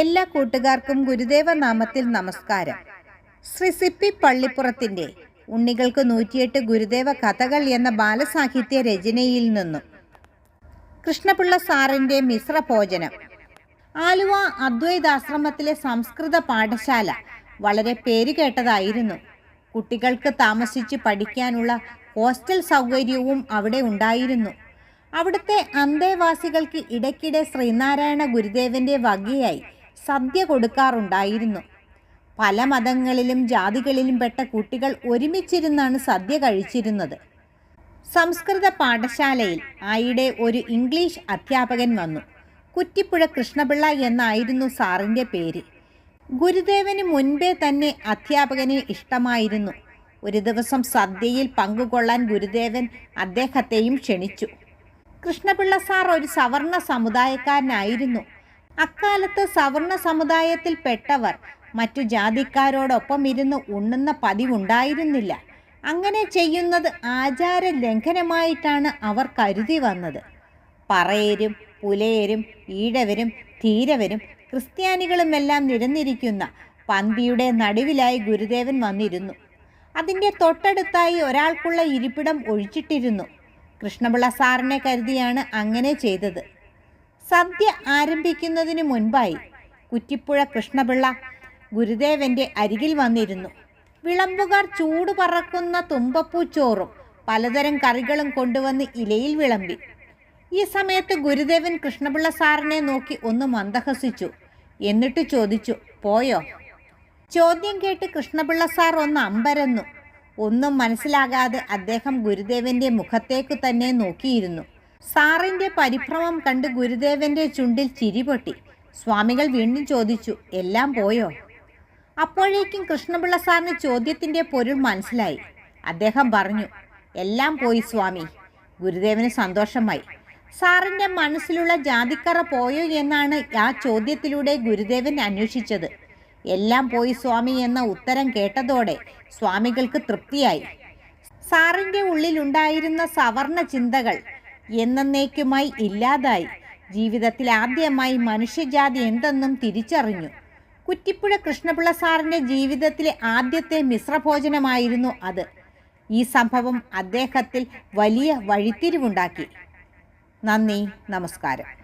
എല്ലാ കൂട്ടുകാർക്കും ഗുരുദേവ നാമത്തിൽ നമസ്കാരം. ശ്രീ സിപ്പി പള്ളിപ്പുറത്തിന്റെ ഉണ്ണികൾക്ക് നൂറ്റിയെട്ട് ഗുരുദേവ കഥകൾ എന്ന ബാലസാഹിത്യ രചനയിൽ നിന്നും കൃഷ്ണപിള്ള സാറിന്റെ മിശ്ര ഭോജനം. ആലുവ അദ്വൈതാശ്രമത്തിലെ സംസ്കൃത പാഠശാല വളരെ പേരുകേട്ടതായിരുന്നു കുട്ടികൾക്ക് താമസിച്ച് പഠിക്കാനുള്ള ഹോസ്റ്റൽ സൗകര്യവും അവിടെ ഉണ്ടായിരുന്നു. അവിടുത്തെ അന്തേവാസികൾക്ക് ഇടയ്ക്കിടെ ശ്രീനാരായണ ഗുരുദേവന്റെ വകയായി സദ്യ കൊടുക്കാറുണ്ടായിരുന്നു. പല മതങ്ങളിലും ജാതികളിലും പെട്ട കുട്ടികൾ ഒരുമിച്ചിരുന്നാണ് സദ്യ കഴിച്ചിരുന്നത്. സംസ്കൃത പാഠശാലയിൽ ആയിടെ ഒരു ഇംഗ്ലീഷ് അധ്യാപകൻ വന്നു. കുറ്റിപ്പുഴ കൃഷ്ണപിള്ള എന്നായിരുന്നു സാറിന്റെ പേര്. ഗുരുദേവന് മുൻപേ തന്നെ അധ്യാപകനെ ഇഷ്ടമായിരുന്നു. ഒരു ദിവസം സദ്യയിൽ പങ്കുകൊള്ളാൻ ഗുരുദേവൻ അദ്ദേഹത്തെയും ക്ഷണിച്ചു. കൃഷ്ണപിള്ള സാർ ഒരു സവർണ സമുദായക്കാരനായിരുന്നു. അക്കാലത്ത് സവർണ സമുദായത്തിൽപ്പെട്ടവർ മറ്റു ജാതിക്കാരോടൊപ്പം ഇരുന്ന് ഉണ്ണുന്ന പതിവുണ്ടായിരുന്നില്ല. അങ്ങനെ ചെയ്യുന്നത് ആചാര ലംഘനമായിട്ടാണ് അവർ കരുതി വന്നത്. പറയരും പുലയരും ഈഴവരും ധീരവരും ക്രിസ്ത്യാനികളുമെല്ലാം നിരന്നിരിക്കുന്ന പന്തിയുടെ നടുവിലായി ഗുരുദേവൻ വന്നിരുന്നു. അതിന്റെ തൊട്ടടുത്തായി ഒരാൾക്കുള്ള ഇരിപ്പിടം ഒഴിച്ചിട്ടിരുന്നു. കൃഷ്ണപിള്ള സാറിനെ കരുതിയാണ് അങ്ങനെ ചെയ്തത്. സദ്യ ആരംഭിക്കുന്നതിന് മുൻപായി കുറ്റിപ്പുഴ കൃഷ്ണപിള്ള ഗുരുദേവന്റെ അരികിൽ വന്നിരുന്നു. വിളമ്പുകാർ ചൂട് പറക്കുന്ന തുമ്പപ്പൂച്ചോറും പലതരം കറികളും കൊണ്ടുവന്ന് ഇലയിൽ വിളമ്പി. ഈ സമയത്ത് ഗുരുദേവൻ കൃഷ്ണപിള്ള സാറിനെ നോക്കി ഒന്ന് മന്ദഹസിച്ചു. എന്നിട്ട് ചോദിച്ചു പോയോ? ചോദ്യം കേട്ട് കൃഷ്ണപിള്ള സാർ ഒന്ന് അമ്പരന്നു. ഒന്നും മനസ്സിലാകാതെ അദ്ദേഹം ഗുരുദേവന്റെ മുഖത്തേക്ക് തന്നെ നോക്കിയിരുന്നു. സാറിന്റെ പരിഭ്രമം കണ്ട് ഗുരുദേവന്റെ ചുണ്ടിൽ ചിരിപൊട്ടി സ്വാമികൾ വീണ്ടും ചോദിച്ചു എല്ലാം പോയോ? അപ്പോഴേക്കും കൃഷ്ണപിള്ള സാറിന് ചോദ്യത്തിന്റെ പൊരുൾ മനസ്സിലായി. അദ്ദേഹം പറഞ്ഞു എല്ലാം പോയി സ്വാമി. ഗുരുദേവന് സന്തോഷമായി. സാറിന്റെ മനസ്സിലുള്ള ജാതിക്കറ പോയോ എന്നാണ് ആ ചോദ്യത്തിലൂടെ ഗുരുദേവൻ അന്വേഷിച്ചത്. എല്ലാം പോയി സ്വാമി എന്ന ഉത്തരം കേട്ടതോടെ സ്വാമികൾക്ക് തൃപ്തിയായി. സാറിന്റെ ഉള്ളിലുണ്ടായിരുന്ന സവർണ ചിന്തകൾ എന്നേക്കുമായി ഇല്ലാതായി. ജീവിതത്തിൽ ആദ്യമായി മനുഷ്യജാതി എന്തെന്നും തിരിച്ചറിഞ്ഞു. കുറ്റിപ്പുഴ കൃഷ്ണപിള്ള സാറിന്റെ ജീവിതത്തിലെ ആദ്യത്തെ മിശ്രഭോജനമായിരുന്നു അത്. ഈ സംഭവം അദ്ദേഹത്തിൽ വലിയ വഴിത്തിരിവുണ്ടാക്കി. നന്ദി നമസ്കാരം.